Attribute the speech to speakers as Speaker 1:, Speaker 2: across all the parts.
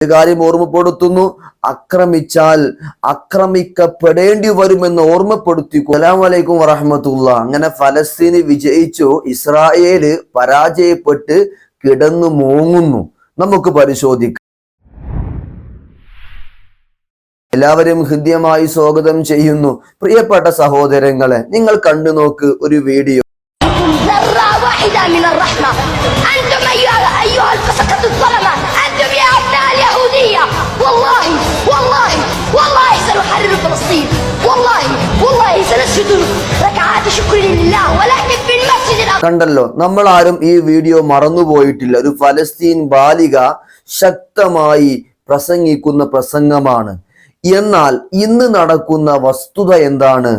Speaker 1: കാര്യം ഓർമ്മപ്പെടുത്തുന്നു. അക്രമിച്ചാൽ ആക്രമിക്കപ്പെടേണ്ടി വരുമെന്ന് ഓർമ്മപ്പെടുത്തി അലാമലൈക്കും വറഹമത്തുള്ള. അങ്ങനെ ഫലസ്തീന് വിജയിച്ചു. ഇസ്രായേൽ പരാജയപ്പെട്ട് കിടന്നു മൂങ്ങുന്നു. നമുക്ക് പരിശോധിക്കാം. എല്ലാവരും ഹൃദ്യമായി സ്വാഗതം ചെയ്യുന്നു. പ്രിയപ്പെട്ട സഹോദരങ്ങളെ നിങ്ങൾ കണ്ടു നോക്ക് ഒരു വീഡിയോ. കണ്ടല്ലോ നമ്മൾ ആരും ഈ വീഡിയോ മറന്നുപോയിട്ടില്ല ഒരു ഫലസ്തീൻ ബാലിക ശക്തമായി പ്രസംഗിക്കുന്ന പ്രസംഗമാണ്. എന്നാൽ ഇന്ന് നടക്കുന്ന വസ്തുത എന്താണ്?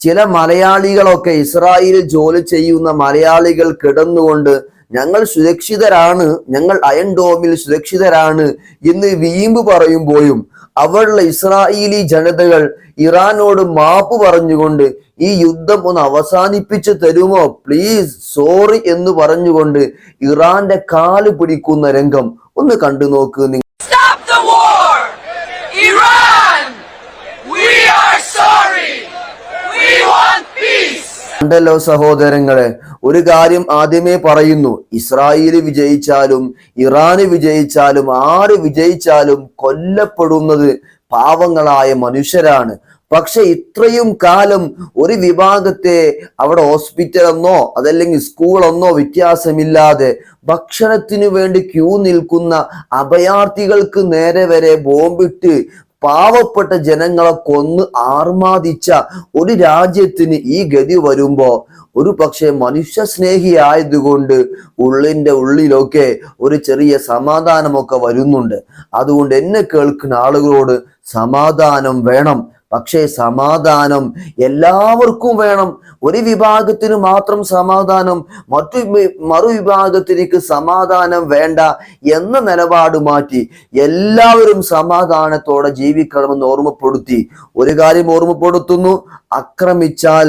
Speaker 1: ചില മലയാളികളൊക്കെ ഇസ്രായേലിൽ ജോലി ചെയ്യുന്ന മലയാളികൾ കിടന്നുകൊണ്ട് ഞങ്ങൾ സുരക്ഷിതരാണ് ഞങ്ങൾ അയൺ ഡോമിൽ സുരക്ഷിതരാണ് എന്ന് വീമ്പ് പറയുമ്പോഴും അവരുടെ ഇസ്രായേലി ജനതകൾ ഇറാനോട് മാപ്പ് പറഞ്ഞുകൊണ്ട് ഈ യുദ്ധം ഒന്ന് അവസാനിപ്പിച്ചു തരുമോ? പ്ലീസ് സോറി എന്ന് പറഞ്ഞുകൊണ്ട് ഇറാന്റെ കാൽ പിടിക്കുന്ന രംഗം ഒന്ന് കണ്ടു നോക്ക് നിങ്ങൾ! ഉണ്ടല്ലോ സഹോദരങ്ങളെ ഒരു കാര്യം ആദ്യമേ പറയുന്നു. ഇസ്രായേൽ വിജയിച്ചാലും ഇറാന് വിജയിച്ചാലും ആര് വിജയിച്ചാലും കൊല്ലപ്പെടുന്നത് പാവങ്ങളായ മനുഷ്യരാണ്. പക്ഷെ ഇത്രയും കാലം ഒരു വിഭാഗത്തെ അവിടെ ഹോസ്പിറ്റലെന്നോ അതല്ലെങ്കിൽ സ്കൂളെന്നോ വ്യത്യാസമില്ലാതെ ഭക്ഷണത്തിനു വേണ്ടി ക്യൂ നിൽക്കുന്ന അഭയാർത്ഥികൾക്ക് നേരെ വരെ ബോംബിട്ട് പാവപ്പെട്ട ജനങ്ങളെ കൊന്ന് ആർമാദിച്ച ഒരു രാജ്യത്തിന് ഈ ഗതി വരുമ്പോ ഒരു പക്ഷെ മനുഷ്യ സ്നേഹിയായതുകൊണ്ട് ഉള്ളിന്റെ ഉള്ളിലൊക്കെ ഒരു ചെറിയ സമാധാനമൊക്കെ വരുന്നുണ്ട്. അതുകൊണ്ട് എന്നെ കേൾക്കുന്ന ആളുകളോട് സമാധാനം വേണം. പക്ഷേ സമാധാനം എല്ലാവർക്കും വേണം. ഒരു വിഭാഗത്തിന് മാത്രം സമാധാനം മറ്റു മറുവിഭാഗത്തിലേക്ക് സമാധാനം വേണ്ട എന്ന നിലപാട് മാറ്റി എല്ലാവരും സമാധാനത്തോടെ ജീവിക്കണമെന്ന് ഓർമ്മപ്പെടുത്തി. ഒരു കാര്യം ഓർമ്മപ്പെടുത്തുന്നു അക്രമിച്ചാൽ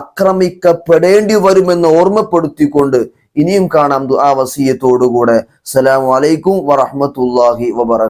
Speaker 1: അക്രമിക്കപ്പെടേണ്ടി വരുമെന്ന് ഓർമ്മപ്പെടുത്തിക്കൊണ്ട് ഇനിയും കാണാം ആ വസീയത്തോടുകൂടെ. സലാം വലൈക്കും വറഹമത്തുല്ലാഹി വബറ